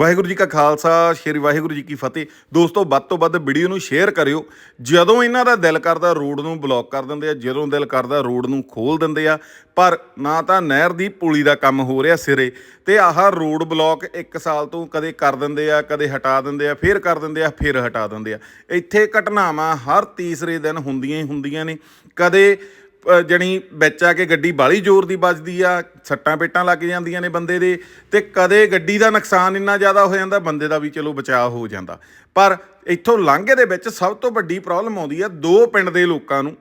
ਵਾਹਿਗੁਰੂ ਜੀ ਕਾ ਖਾਲਸਾ, ਸ਼੍ਰੀ ਵਾਹਿਗੁਰੂ ਜੀ ਕੀ ਫਤਿਹ। ਦੋਸਤੋ, ਵੱਧ ਤੋਂ ਵੱਧ ਵੀਡੀਓ ਨੂੰ ਸ਼ੇਅਰ ਕਰਿਓ। ਜਦੋਂ ਇਹਨਾਂ ਦਾ ਦਿਲ ਕਰਦਾ ਰੋਡ ਨੂੰ ਬਲੌਕ ਕਰ ਦਿੰਦੇ ਆ, ਜਦੋਂ ਦਿਲ ਕਰਦਾ ਰੋਡ ਨੂੰ ਖੋਲ ਦਿੰਦੇ ਆ, ਪਰ ਨਾ ਤਾਂ ਨਹਿਰ ਦੀ ਪੁਲੀ ਦਾ ਕੰਮ ਹੋ ਰਿਹਾ ਸਿਰੇ ਤੇ ਆਹ ਰੋਡ ਬਲੌਕ 1 ਸਾਲ ਤੋਂ ਕਦੇ ਕਰ ਦਿੰਦੇ ਆ, ਕਦੇ ਹਟਾ ਦਿੰਦੇ ਆ, ਫੇਰ ਕਰ ਦਿੰਦੇ ਆ, ਫੇਰ ਹਟਾ ਦਿੰਦੇ ਆ। ਇੱਥੇ ਘਟਨਾਵਾਂ ਹਰ ਤੀਸਰੇ ਦਿਨ ਹੁੰਦੀਆਂ ਹੀ ਹੁੰਦੀਆਂ ਨੇ। ਕਦੇ ਜਣੀ ਵਿੱਚ ਆ ਕੇ ਗੱਡੀ ਬਾਲੀ ਜ਼ੋਰ ਦੀ ਵੱਜਦੀ ਆ, ਸੱਟਾਂ ਪੇਟਾਂ ਲੱਗ ਜਾਂਦੀਆਂ ਨੇ ਬੰਦੇ ਦੇ, ਤੇ ਕਦੇ ਗੱਡੀ ਦਾ ਨੁਕਸਾਨ ਇੰਨਾ ਜ਼ਿਆਦਾ ਹੋ ਜਾਂਦਾ, ਬੰਦੇ ਦਾ ਵੀ ਚਲੋ ਬਚਾਅ ਹੋ ਜਾਂਦਾ। ਪਰ ਇੱਥੋਂ ਲਾਂਘੇ ਦੇ ਵਿੱਚ ਸਭ ਤੋਂ ਵੱਡੀ ਪ੍ਰੋਬਲਮ ਆਉਂਦੀ ਆ ਦੋ ਪਿੰਡ ਦੇ ਲੋਕਾਂ ਨੂੰ।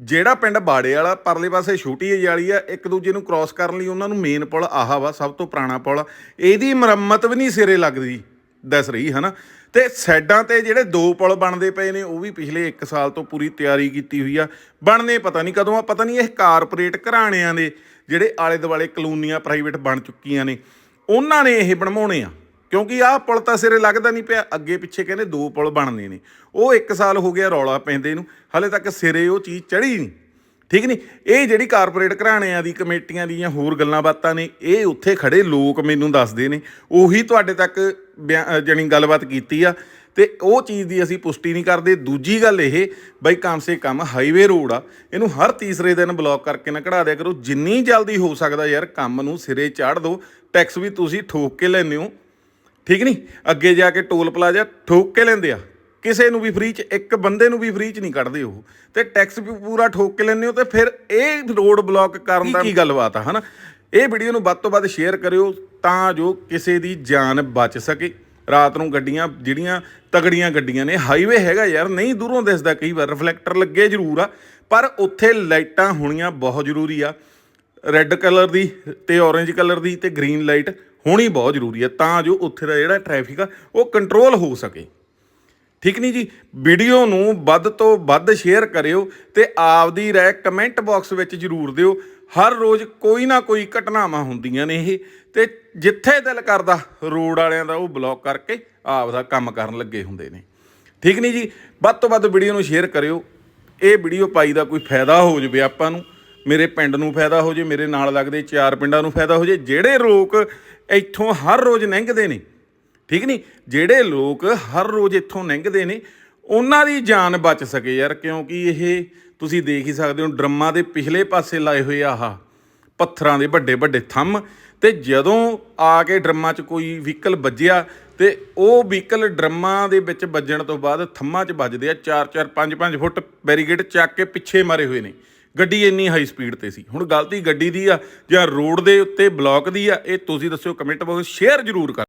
ਜਿਹੜਾ ਪਿੰਡ ਬਾੜੇ ਵਾਲਾ, ਪਰਲੇ ਪਾਸੇ ਛੋਟੀ ਜਿਹੀ ਵਾਲੀ ਆ, ਇੱਕ ਦੂਜੇ ਨੂੰ ਕ੍ਰਾਸ ਕਰਨ ਲਈ ਉਹਨਾਂ ਨੂੰ ਮੇਨ ਪੁਲ ਆਹਾ ਵਾ, ਸਭ ਤੋਂ ਪੁਰਾਣਾ ਪੁਲ। ਇਹਦੀ ਮੁਰੰਮਤ ਵੀ ਨਹੀਂ ਸਿਰੇ ਲੱਗਦੀ, ਦੱਸ ਰਹੀ, ਹਨਾ? ਤੇ ਸਾਈਡਾਂ ਤੇ ਜਿਹੜੇ ਦੋ ਪੁਲ ਬਣਦੇ ਪਏ ਨੇ, ਉਹ ਵੀ ਪਿਛਲੇ 1 ਸਾਲ ਤੋਂ ਪੂਰੀ ਤਿਆਰੀ ਕੀਤੀ ਹੋਈ ਆ। ਬਣਨੇ ਪਤਾ ਨਹੀਂ ਕਦੋਂ ਆ, ਪਤਾ ਨਹੀਂ ਇਹ ਕਾਰਪੋਰੇਟ ਘਰਾਣਿਆਂ ਦੇ ਜਿਹੜੇ ਆਲੇ ਦੁਆਲੇ ਕਲੋਨੀਆਂ ਪ੍ਰਾਈਵੇਟ ਬਣ ਚੁੱਕੀਆਂ ਨੇ, ਉਹਨਾਂ ਨੇ ਇਹ ਬਣਵਾਉਣੇ ਆ। ਕਿਉਂਕਿ ਆਹ ਪੁਲ ਤਾਂ ਸਿਰੇ ਲੱਗਦਾ ਨਹੀਂ ਪਿਆ, ਅੱਗੇ ਪਿੱਛੇ ਕਹਿੰਦੇ ਦੋ ਪੁਲ ਬਣਨੇ ਨੇ। ਉਹ 1 ਸਾਲ ਹੋ ਗਿਆ ਰੌਲਾ ਪੈਂਦੇ ਨੂੰ, ਹਲੇ ਤੱਕ ਸਿਰੇ ਉਹ ਚੀਜ਼ ਚੜੀ ਨਹੀਂ। ਠੀਕ ਨਹੀਂ? ਇਹ ਜਿਹੜੀ ਕਾਰਪੋਰੇਟ ਘਰਾਣਿਆਂ ਦੀ ਕਮੇਟੀਆਂ ਦੀਆਂ ਹੋਰ ਗੱਲਾਂ ਬਾਤਾਂ ਨੇ, ਇਹ ਉੱਥੇ ਖੜੇ ਲੋਕ ਮੈਨੂੰ ਦੱਸਦੇ ਨੇ, ਉਹੀ ਤੁਹਾਡੇ ਤੱਕ ਜਾਣੀ ਗੱਲਬਾਤ ਕੀਤੀ ਆ ਤੇ ਉਹ ਚੀਜ਼ ਦੀ ਅਸੀਂ ਪੁਸ਼ਟੀ ਨਹੀਂ ਕਰਦੇ। ਦੂਜੀ ਗੱਲ ਇਹ ਬਈ ਕਮ ਸੇ ਕਮ ਹਾਈਵੇ ਰੋਡ ਆ ਇਹਨੂੰ ਹਰ ਤੀਸਰੇ ਦਿਨ ਬਲੌਕ ਕਰਕੇ ਨਾ ਕਢਾ ਦਿਆ ਕਰੋ। ਜਿੰਨੀ ਜਲਦੀ ਹੋ ਸਕਦਾ ਯਾਰ ਕੰਮ ਨੂੰ ਸਿਰੇ ਚਾੜ ਦਿਓ ਟੈਕਸ ਵੀ ਤੁਸੀਂ ਠੋਕ ਕੇ ਲੈਂਦੇ ਹੋ। ਠੀਕ ਨਹੀਂ? ਅੱਗੇ ਜਾ ਕੇ ਟੋਲ ਪਲਾਜ਼ਾ ਠੋਕ ਕੇ ਲੈਂਦੇ ਆ। ਕਿਸੇ ਨੂੰ ਵੀ ਫ੍ਰੀ ਚ ਇੱਕ ਬੰਦੇ ਨੂੰ ਵੀ ਫ੍ਰੀ ਚ ਨਹੀਂ ਕੱਢਦੇ ਉਹ। ਤੇ ਟੈਕਸ ਵੀ ਪੂਰਾ ਠੋਕ ਕੇ ਲੈਂਦੇ ਹੋ ਤੇ ਫਿਰ ਇਹ ਰੋਡ ਬਲੌਕ ਕਰਨ ਦਾ ਕੀ ਗੱਲਬਾਤ ਆ ਹਨਾ? ਇਹ ਵੀਡੀਓ ਨੂੰ ਵੱਧ ਤੋਂ ਵੱਧ ਸ਼ੇਅਰ ਕਰਿਓ ਤਾਂ ਜੋ ਕਿਸੇ ਦੀ ਜਾਨ ਬਚ ਸਕੇ। ਰਾਤ ਨੂੰ ਗੱਡੀਆਂ ਜਿਹੜੀਆਂ ਤਗੜੀਆਂ ਗੱਡੀਆਂ ਨੇ ਹਾਈਵੇ ਹੈਗਾ ਯਾਰ, ਨਹੀਂ ਦੂਰੋਂ ਦਿਸਦਾ ਕਈ ਵਾਰ ਰਿਫਲੈਕਟਰ ਲੱਗੇ ਜ਼ਰੂਰ ਆ, ਪਰ ਉੱਥੇ ਲਾਈਟਾਂ ਹੋਣੀਆਂ ਬਹੁਤ ਜ਼ਰੂਰੀ ਆ। ਰੈੱਡ ਕਲਰ ਦੀ ਤੇ orange ਕਲਰ ਦੀ ਤੇ ਗ੍ਰੀਨ ਲਾਈਟ ਹੋਣੀ ਬਹੁਤ ਜ਼ਰੂਰੀ ਆ, ਤਾਂ ਜੋ ਉੱਥੇ ਦਾ ਜਿਹੜਾ ਟ੍ਰੈਫਿਕ ਆ, ਉਹ ਕੰਟਰੋਲ ਹੋ ਸਕੇ। ਠੀਕ ਨਹੀਂ ਜੀ? ਵੀਡੀਓ ਨੂੰ ਵੱਧ ਤੋਂ ਵੱਧ ਸ਼ੇਅਰ ਕਰਿਓ ਤੇ ਆਪਦੀ ਰਾਏ ਕਮੈਂਟ ਬਾਕਸ ਵਿੱਚ ਜਰੂਰ ਦਿਓ। ਹਰ ਰੋਜ਼ ਕੋਈ ਨਾ ਕੋਈ ਘਟਨਾਵਾਂ ਹੁੰਦੀਆਂ ਨੇ ਇਹ, ਤੇ ਜਿੱਥੇ ਦਿਲ ਕਰਦਾ ਰੋਡ ਵਾਲਿਆਂ ਦਾ ਉਹ ਬਲੌਕ ਕਰਕੇ ਆਪਦਾ ਕੰਮ ਕਰਨ ਲੱਗੇ ਹੁੰਦੇ ਨੇ। ਠੀਕ ਨਹੀਂ ਜੀ? ਵੱਧ ਤੋਂ ਵੱਧ ਵੀਡੀਓ ਨੂੰ ਸ਼ੇਅਰ ਕਰਿਓ। ਇਹ ਵੀਡੀਓ ਪਾਈ ਦਾ ਕੋਈ ਫਾਇਦਾ ਹੋ ਜਵੇ ਆਪਾਂ ਨੂੰ, ਮੇਰੇ ਪਿੰਡ ਨੂੰ ਫਾਇਦਾ ਹੋ ਜੇ, ਮੇਰੇ ਨਾਲ ਲੱਗਦੇ ਚਾਰ ਪਿੰਡਾਂ ਨੂੰ ਫਾਇਦਾ ਹੋ ਜੇ, ਜਿਹੜੇ ਲੋਕ ਇੱਥੋਂ ਹਰ ਰੋਜ਼ ਲੰਘਦੇ ਨੇ, ਠੀਕ ਨਹੀਂ? ਜਿਹੜੇ ਲੋਕ ਹਰ ਰੋਜ਼ ਇੱਥੋਂ ਲੰਘਦੇ ਨੇ, ਉਹਨਾਂ ਦੀ ਜਾਨ ਬਚ ਸਕੇ ਯਾਰ, ਕਿਉਂਕਿ ਇਹ ਤੁਸੀਂ ਦੇਖ ਹੀ ਸਕਦੇ ਹੋ ਡਰਮਾਂ ਦੇ ਪਿਛਲੇ ਪਾਸੇ ਲਾਏ ਹੋਏ ਆ ਆਹ ਪੱਥਰਾਂ ਦੇ ਵੱਡੇ ਵੱਡੇ ਥੰਮ। ਤੇ ਜਦੋਂ ਆ ਕੇ ਡਰਮਾਂ 'ਚ ਕੋਈ ਵਹੀਕਲ ਵੱਜਿਆ ਤੇ ਉਹ ਵਹੀਕਲ ਡਰਮਾਂ ਦੇ ਵਿੱਚ ਵੱਜਣ ਤੋਂ ਬਾਅਦ ਥੰਮਾਂ 'ਚ ਵੱਜਦੇ ਆ। 4-4 5-5 ਫੁੱਟ ਬੈਰੀਗੇਡ ਚੱਕ ਕੇ ਪਿੱਛੇ ਮਾਰੇ ਹੋਏ ਨੇ। ਗੱਡੀ ਇੰਨੀ ਹਾਈ ਸਪੀਡ ਤੇ ਸੀ। ਹੁਣ ਗਲਤੀ ਗੱਡੀ ਦੀ ਆ ਜਾਂ ਰੋਡ ਦੇ ਉੱਤੇ ਬਲੌਕ ਦੀ ਆ, ਇਹ ਤੁਸੀਂ ਦੱਸਿਓ ਕਮੈਂਟ ਬਾਕਸ ਸ਼ੇਅਰ ਜ਼ਰੂਰ ਕਰ